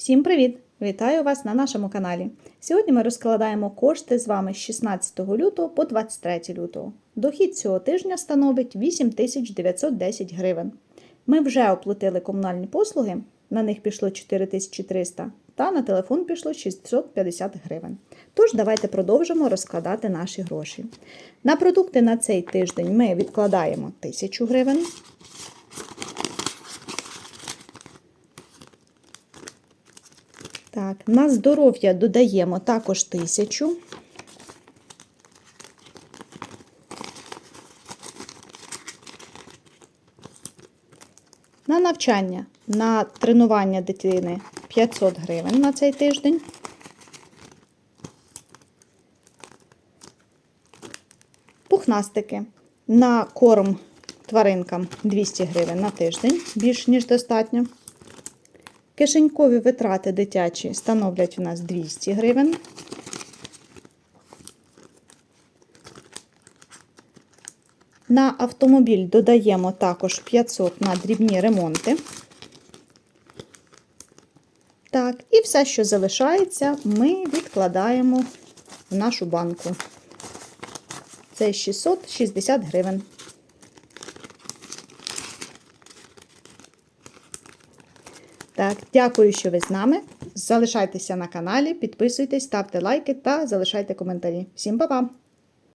Всім привіт! Вітаю вас на нашому каналі. Сьогодні ми розкладаємо кошти з вами з 16 лютого по 23 лютого. Дохід цього тижня становить 8910 гривень. Ми вже оплатили комунальні послуги, на них пішло 4300 та на телефон пішло 650 гривень. Тож давайте продовжимо розкладати наші гроші. На продукти на цей тиждень ми відкладаємо 1000 гривень. Так, на здоров'я додаємо також тисячу. На навчання, на тренування дитини 500 гривень на цей тиждень. Пухнастики. На корм тваринкам 200 гривень на тиждень, більш ніж достатньо. Кишенькові витрати дитячі становлять у нас 200 гривень. На автомобіль додаємо також 500 на дрібні ремонти. Так, і все, що залишається, ми відкладаємо в нашу банку. Це 660 гривень. Так, дякую, що ви з нами. Залишайтеся на каналі, підписуйтесь, ставте лайки та залишайте коментарі. Всім па-па!